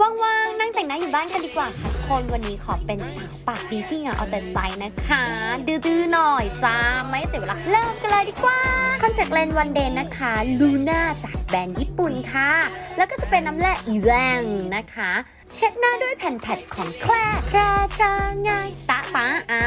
ว่างๆ นั่งแต่งหน้าอยู่บ้านกันดีกว่าค่ะทุกคนวันนี้ขอเป็นสาวปากดีที่เหงาเอาแต่ใจนะคะ ดื้อๆหน่อยจ้า ไม่เสียเวลาเริ่มกันเลยดีกว่า คอนแทคเลนส์วันเดย์นะคะลูน่าจากแบรนด์ญี่ปุ่นค่ะ แล้วก็จะเป็นน้ำแร่อีแรงนะคะ เช็ดหน้าด้วยแผ่นแพดของแคลร์กระช่างง่ายตาตาอ่า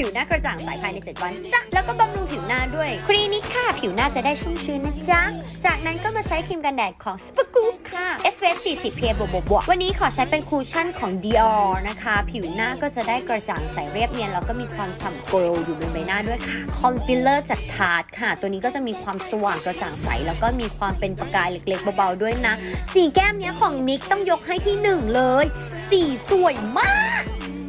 ผิวหน้ากระจ่างใสภายใน 7 วันจ้ะแล้วก็บำรุงผิวหน้าด้วย ครีนิกค่ะ ผิวหน้าจะได้ชุ่มชื้นนะจ๊ะ จากนั้นก็มาใช้ครีมกันแดดของ s p a g o o p ค่ะ SPF 40 PA บวกบวกวันนี้ขอใช้เป็นคูชั่นของ Dior นะคะ ผิวหน้าก็จะได้กระจ่างใสเรียบเนียนแล้วก็มีความฉ่ำโกลอยู่บนใบหน้าด้วยค่ะคอนซีลเลอร์จากทาร์ตค่ะ ตัวนี้ก็จะมีความสว่างกระจ่างใส แล้วก็มีความเป็นประกายเล็กๆเบาๆด้วยนะ สีแก้มเนี้ยของนิกต้องยกให้ที่หนึ่งเลย สีสวยมาก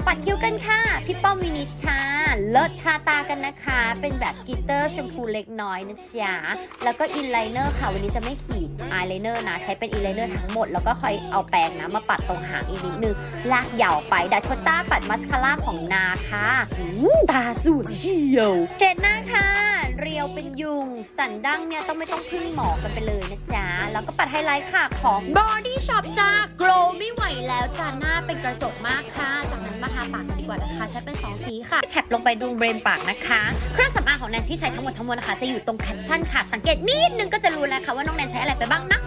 ปัดคิ้วกันค่ะ พี่ป้อมวินิตค่ะ เลิศทาตากันนะคะ เป็นแบบกลิตเตอร์ชมพูเล็กน้อยนะจ๊ะ แล้วก็อินไลเนอร์ค่ะ วันนี้จะไม่ขีดอายไลเนอร์นะ ใช้เป็นอินไลเนอร์ทั้งหมด แล้วก็คอยเอาแปรงนะ มาปัดตรงหางอีกนิดนึง ลากยาวไป ดัดโคต้าปัดมัสคาร่าของนาค่ะอู้ตาสวยเชียวเจดหน้าค่ะ เรียวเป็นยุง สันดั้งเนี่ยต้องไม่ต้องพึ่งหมอกันไปเลยนะจ๊ะ แล้วก็ปัดไฮไลท์ค่ะของ Body Shop จ้า Glow ไม่ไหวแล้วจ้าหน้าเป็นกระจกมากค่ะจากกกันดีกว่านะคะ ใช้เป็น 2 สีค่ะ แท็บลงไปดูเบรนปากนะคะ เครื่องสำอางของแนนที่ใช้ทั้งหมดทั้งมวลนะคะ จะอยู่ตรงแคปชั่นค่ะ สังเกตนิดนึงก็จะรู้แล้วค่ะว่าน้องแนนใช้อะไรไปบ้างนะ